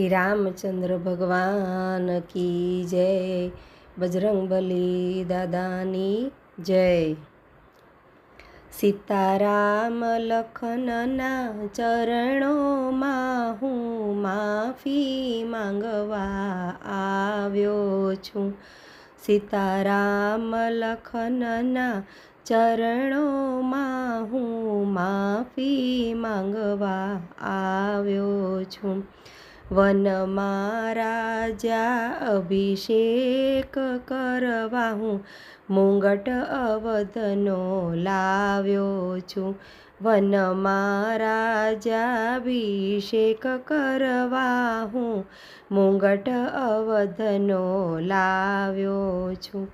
શ્રી રામચંદ્ર ભગવાન કી જય. બજરંગબલી દાદાની જય. સીતારામ લખનના ચરણોમાં હું માફી માંગવા આવ્યો છું. સીતારામ લખનના ચરણોમાં હું માફી માંગવા આવ્યો છું. વનમાં રાજા અભિષેક કરવા હું મુંગટ અવધનો લાવ્યો છું. વનમાં રાજા અભિષેક કરવા હું મુંગટ અવધનો લાવ્યો છું.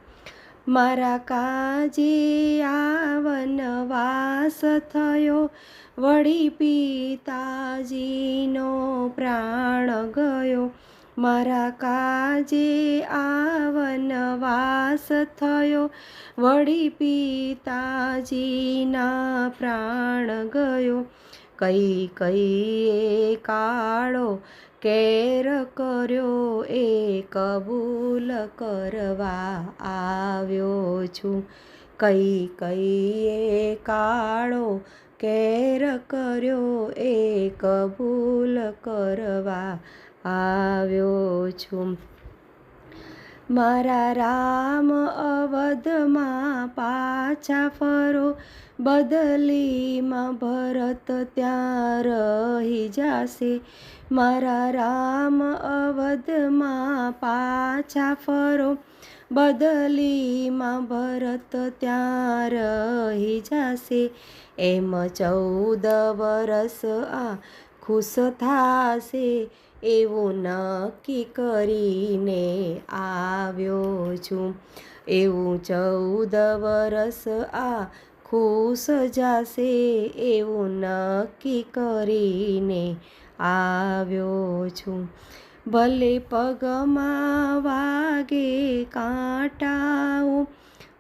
મારા કાજે આવનવાસ વનવાસ થયો. વળી પિતાજીનો પ્રાણ ગયો. મારા કાજે આવનવાસ વનવાસ થયો. વળી પિતાજીના પ્રાણ ગયો. કઈ કઈ કાળો કેર કર્યો, એ કબૂલ કરવા આવ્યો છું. કઈ કઈ કાળો કેર કર્યો, એ કબૂલ કરવા આવ્યો છું. મારા રામ અવધમાં પાછા ફરો. બદલીમાં ભરત ત્યાં રહી જશે. મારા રામ અવધમાં પાછા ફરો. બદલીમાં ભરત ત્યાં રહી જશે. એમ ચૌદ વરસ આ ખુશ થાશે એવું નક્કી કરીને આવ્યો છું. એવું ચૌદ વરસ આ ખુશ જશે એવું નક્કી કરીને આવ્યો છું. ભલે પગમાં વાગે કાંટાઓ,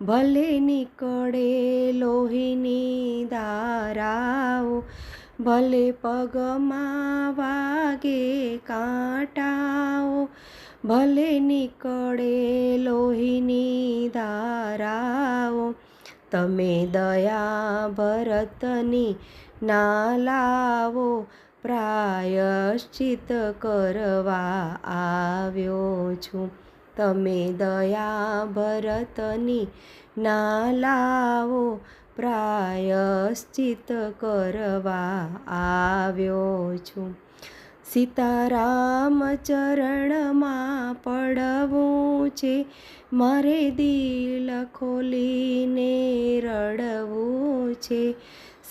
ભલે નીકળે લોહીની ધારાઓ ભલે પગમાં વાગે કાંટાઓ, ભલે નીકળે લોહીની ધારાઓ, તમે દયા ભરતની ના લાવો પ્રાયશ્ચિત કરવા આવ્યો છું. તમે દયા ભરતની ના લાવો પ્રાયશ્ચિત કરવા આવ્યો છું. સીતારામ ચરણમાં પડવું છે. મારે દિલ ખોલીને રડવું છે.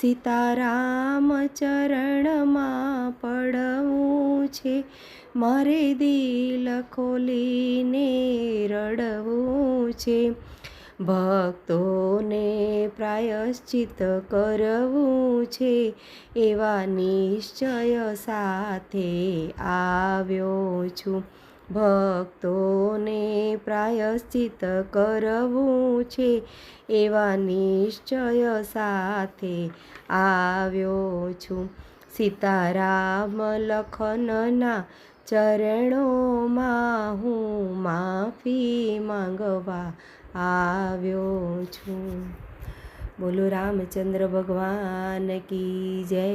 સીતારામ ચરણમાં પડવું છે. મારે દિલ ખોલીને રડવું છે. ભક્તોને પ્રાયશ્ચિત કરવું છે. એવા નિશ્ચય સાથે આવ્યો છું. ભક્તોને પ્રાયશ્ચિત કરવું છે. એવા નિશ્ચય સાથે આવ્યો છું. સીતારામ લખનના ચરણોમાં હું માફી માંગવા આવ્યો છું. બોલો રામચંદ્ર ભગવાન કી જય.